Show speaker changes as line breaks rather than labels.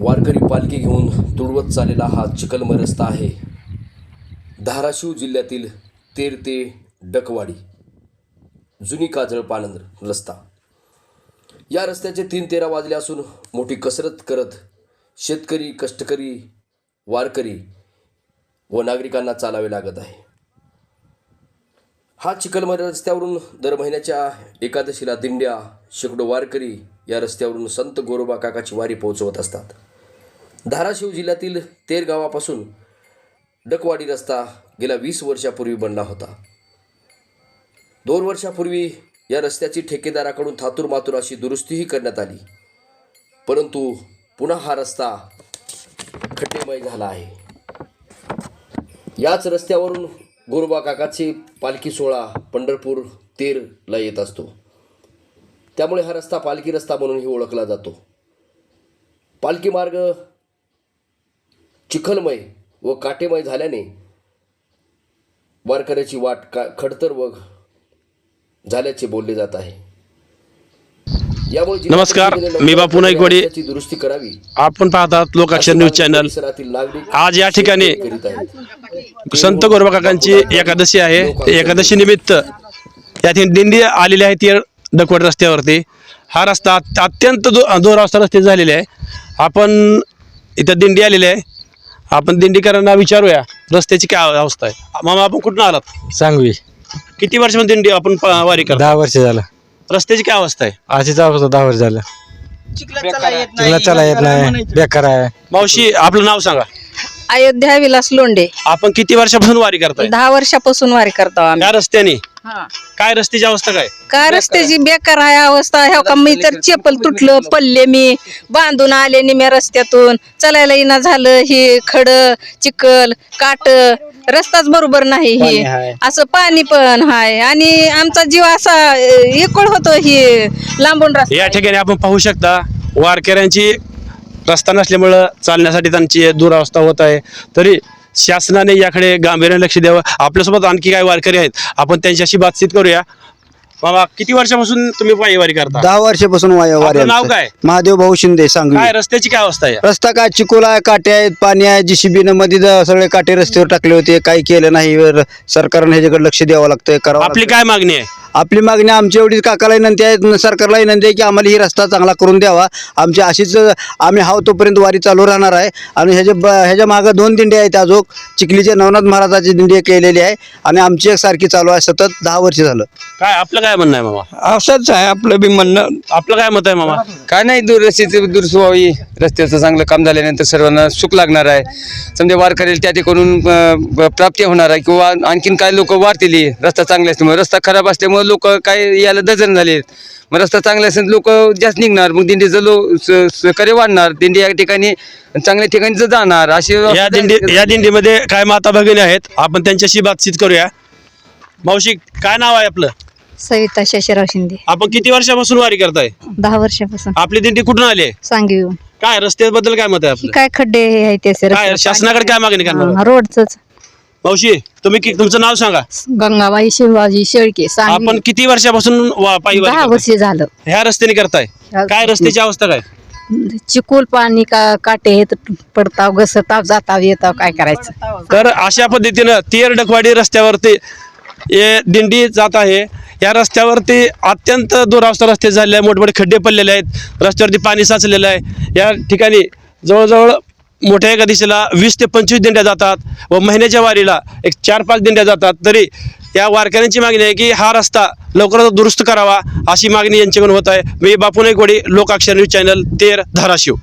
वारकरी पालखी घेऊन तुडवत चाललेला हा चिकलमय रस्ता आहे. धाराशिव जिल्ह्यातील तेर ते डकवाडी जुनी काजळ पानंद रस्ता. या रस्त्याचे तीन तेरा वाजले असून मोठी कसरत करत शेतकरी कष्टकरी वारकरी व नागरिकांना चालावे लागत आहे. हा चिखलमय रस्त्यावरून दर महिन्याच्या एकादशीला दिंड्या शेकडो वारकरी या रस्त्यावरून संत गोरोबा काकाची वारी पोहोचवत असतात. धाराशिव जिल्ह्यातील तेर गावापासून डकवाडी रस्ता गेल्या वीस वर्षापूर्वी बनला होता. दोन वर्षापूर्वी या रस्त्याची ठेकेदाराकडून थातूर मातूर अशी दुरुस्तीही करण्यात आली. परंतु पुन्हा हा रस्ता खड्डेमय झाला आहे. याच रस्त्यावरून गोरोबा काकाची पालखी सोहळा पंढरपूर तेरला येत असतो. त्यामुळे हा रस्ता पालखी रस्ता म्हणूनही ओळखला जातो. पालखी मार्ग चिखलमय व काटेमय झाल्याने वारकऱ्याची वाट का खडतर व झाल्याचे बोलले जात आहे.
नमस्कार, मी बापू नाईकवाडी.
रस्त्याची दुरुस्ती करावी.
आपण पाहतात लोकाक्षर न्यूज चॅनल. आज या ठिकाणी संत गोरबा काकांची एकादशी आहे. एकादशी निमित्त या ठिकाणी दिंडी आलेली आहे ती डकवट रस्त्यावरती. हा रस्ता अत- अत्यंत दो दोरावस्था रस्ते झालेले आहे. आपण इथं दिंडी आलेली आहे. आपण दिंडीकरांना विचारूया रस्त्याची काय अवस्था आहे? मामा आपण कुठून आलात?
सांगवी.
किती वर्षामध्ये दिंडी आपण प- वारी करतो?
दहा वर्ष झालं.
रस्त्याची काय अवस्था आहे?
अशीच अवस्था दहा वर्ष झालं चिखला चला येत नाही बेकार आहे.
मावशी आपलं नाव सांगा.
अयोध्या विलास लोंढे.
आपण किती वर्षापासून वारी करताय?
दहा वर्षापासून वारी करतो आम्ही.
रस्त्याने? काय रस्त्याची अवस्था काय?
काय रस्त्याची बेकार आहे अवस्था. ह्या का मी तर चेपल तुटलं पडले मी. बांधून आले निम्या रस्त्यातून. चालायला येणं झालं हे खड चिखल काट. रस्ताच बरोबर नाही हे. असं पाणी पण हाय. आणि आमचा जीव असा एकळ होतो हे लांबून रस्ता.
या ठिकाणी आपण पाहू शकता वारकऱ्यांची रस्ता नसल्यामुळं चालण्यासाठी त्यांची दुरावस्था होत आहे. तरी शासनाने याकडे गांभीर्याने लक्ष द्यावं. आपल्यासोबत आणखी काही वारकरी आहेत. आपण त्यांच्याशी बातचीत करूया. बाबा किती वर्षापासून तुम्ही पायी वारी करता?
दहा वर्षापासून वाय- वारी
आपलं नाव. काय?
महादेव भाऊ शिंदे सांगवी.
काय रस्त्याची काय अवस्था आहे?
रस्ता काय चिकोल आहे काटे आहेत पाणी आहे जीसीबीनं मध्ये ज- सगळे काटे रस्त्यावर टाकले होते. काही केलं नाही वर सरकारने ह्याच्याकडे लक्ष द्यावं लागतंय करावं
आपली
लागतंय.
काय मागणी आहे?
आपली मागणी आमची एवढीच काकाला विनंती आहे सरकारला विनंती आहे की आम्हाला ही रस्ता चांगला करून द्यावा. आमची अशीच आम्ही हाव तोपर्यंत वारी चालू राहणार आहे. आणि ह्याच्या ब- ह्याच्या मागं दोन दिंडी आहेत अजून. चिखलीचे नवनाथ महाराजाची दिंडी एक केलेली आहे. आणि आमची एक सारखी चालू आहे. सतत दहा वर्ष झालं.
काय आपलं काय म्हणणं आहे मामा?
असंच आहे आपलं बी म्हणणं.
आपलं काय मत आहे मामा?
काय नाही दुरस्तीची दुरुस्त व्हावी रस्त्याचं चांगलं काम झाल्यानंतर सर्वांना सुख लागणार आहे. समजा वार करेल त्या ठिकाणून अं, प्राप्ती होणार आहे. किंवा आणखीन काय लोक वारतील. रस्ता चांगला असल्यामुळे. रस्ता खराब असल्यामुळे लोक काय याला डझन झाले. मग रस्ता चांगला असेल लोक जास्त निघणार. मग दिंडीचं लो स- सहकार्य वाढणार. दिंडी या ठिकाणी चांगल्या ठिकाणी जाणार अशी
या दिंडी या दिंडीमध्ये काय माता भगिनी आहेत? आपण त्यांच्याशी बातचीत करूया. मावशी काय नाव आहे आपलं?
सविता शशिराव शिंदे.
आपण किती वर्षापासून वारी करताय?
दहा वर्षापासून.
आपली दिंडी कुठून आली आहे?
सांगी येऊन.
काय रस्त्याबद्दल काय मत आहे आपलं?
काय खड्डे हे आहे ते
काय शासनाकडे काय मागणी करणार?
रोडच
मावशी तुम्ही कि- तुमचं नाव सांगा.
गंगाबाई शिवाजी शेळके
आपण किती वर्षापासून वा- पायी वारी
दहा
करताय?
वर्ष झालं.
ह्या रस्त्याने करताय. काय रस्त्याची अवस्था काय?
चिकोल पाणी का काटे हे पडताव घसरताव जाताव येताव काय करायचं?
तर अशा पद्धतीनं तेर डकवाडी रस्त्यावरती हे दिंडी जात आहे. या रस्त्यावरती अत्यंत दुरावस्था रस्ते झालेले आहे मोठमोठे खड्डे पडलेले आहेत. रस्त्यावरती पाणी साचलेलं आहे. या ठिकाणी जवळजवळ मोठ्या एका दिशेला वीस ते पंचवीस दिंड्या जातात व महिन्याच्या वारीला एक चार पाच दिंड्या जातात. तरी या वारकऱ्यांची मागणी आहे की हा रस्ता लवकरात दुरुस्त करावा अशी मागणी यांच्याकडून होत आहे. मी बापू नाईकवाडी लोकाक्षर न्यूज चॅनल तेर धाराशिव.